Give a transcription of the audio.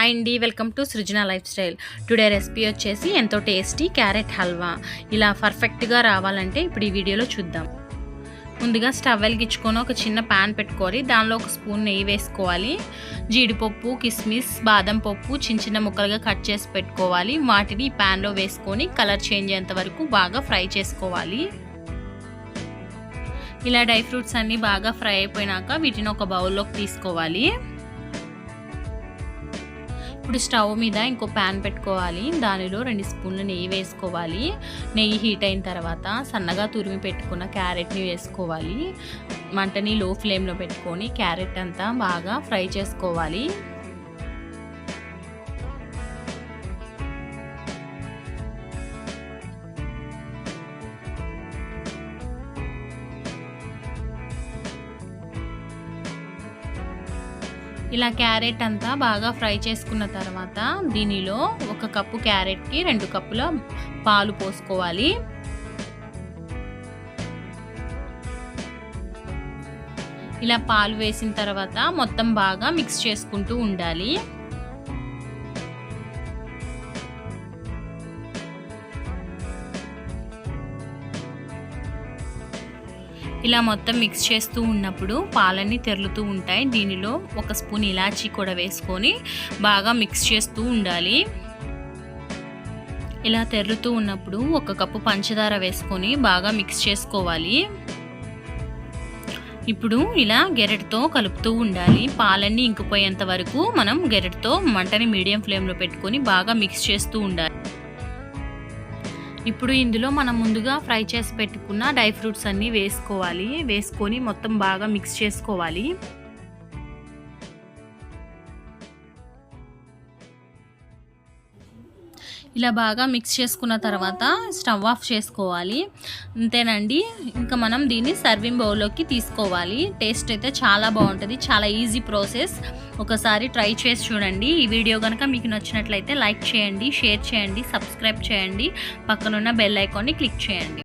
Hi అండి welcome to Srujana life style. Today recipe వచ్చేసి ఎంతో టేస్టీ క్యారెట్ హల్వా. ఇలా పర్ఫెక్ట్గా రావాలంటే ఇప్పుడు ఈ వీడియోలో చూద్దాం. ముందుగా స్టవ్ వెలిగించుకొని ఒక చిన్న ప్యాన్ పెట్టుకోవాలి. దానిలో ఒక స్పూన్ నెయ్యి వేసుకోవాలి. జీడిపప్పు కిస్మిస్ బాదం పప్పు చిన్న చిన్న ముక్కలుగా కట్ చేసి పెట్టుకోవాలి. వాటిని ప్యాన్లో వేసుకొని కలర్ చేంజ్ అయ్యేంత వరకు బాగా ఫ్రై చేసుకోవాలి. ఇలా డ్రై ఫ్రూట్స్ అన్నీ బాగా ఫ్రై అయిపోయినాక వీటిని ఒక బౌల్లోకి తీసుకోవాలి. ఇప్పుడు స్టవ్ మీద ఇంకో ప్యాన్ పెట్టుకోవాలి. దానిలో రెండు స్పూన్లు నెయ్యి వేసుకోవాలి. నెయ్యి హీట్ అయిన తర్వాత సన్నగా తురిమి పెట్టుకున్న క్యారెట్ని వేసుకోవాలి. మంటని లో ఫ్లేమ్లో పెట్టుకొని క్యారెట్ అంతా బాగా ఫ్రై చేసుకోవాలి. ఇలా క్యారెట్ అంతా బాగా ఫ్రై చేసుకున్న తర్వాత దీనిలో ఒక కప్పు క్యారెట్కి రెండు కప్పుల పాలు పోసుకోవాలి. ఇలా పాలు వేసిన తర్వాత మొత్తం బాగా మిక్స్ చేసుకుంటూ ఉండాలి. ఇలా మొత్తం మిక్స్ చేస్తూ ఉన్నప్పుడు పాలన్నీ తెరులుతూ ఉంటాయి. దీనిలో ఒక స్పూన్ ఇలాచీ కూడా వేసుకొని బాగా మిక్స్ చేస్తూ ఉండాలి. ఇలా తెరులుతూ ఉన్నప్పుడు ఒక కప్పు పంచదార వేసుకొని బాగా మిక్స్ చేసుకోవాలి. ఇప్పుడు ఇలా గెరెట్తో కలుపుతూ ఉండాలి. పాలన్నీ ఇంకిపోయేంత వరకు మనం గెరెట్తో మంటని మీడియం ఫ్లేమ్లో పెట్టుకొని బాగా మిక్స్ చేస్తూ ఉండాలి. ఇప్పుడు ఇందులో మనం ముందుగా ఫ్రై చేసి పెట్టుకున్న డ్రై ఫ్రూట్స్ అన్నీ వేసుకోవాలి. వేసుకొని మొత్తం బాగా మిక్స్ చేసుకోవాలి. ఇలా బాగా మిక్స్ చేసుకున్న తర్వాత స్టవ్ ఆఫ్ చేసుకోవాలి. అంతేనండి. ఇంకా మనం దీన్ని సర్వింగ్ బౌల్లోకి తీసుకోవాలి. టేస్ట్ అయితే చాలా బాగుంటుంది. చాలా ఈజీ ప్రాసెస్ ఒకసారి ట్రై చేసి చూడండి. ఈ వీడియో కనుక మీకు నచ్చినట్లయితే లైక్ చేయండి షేర్ చేయండి సబ్స్క్రైబ్ చేయండి. పక్కనున్న బెల్ ఐకాన్ని క్లిక్ చేయండి.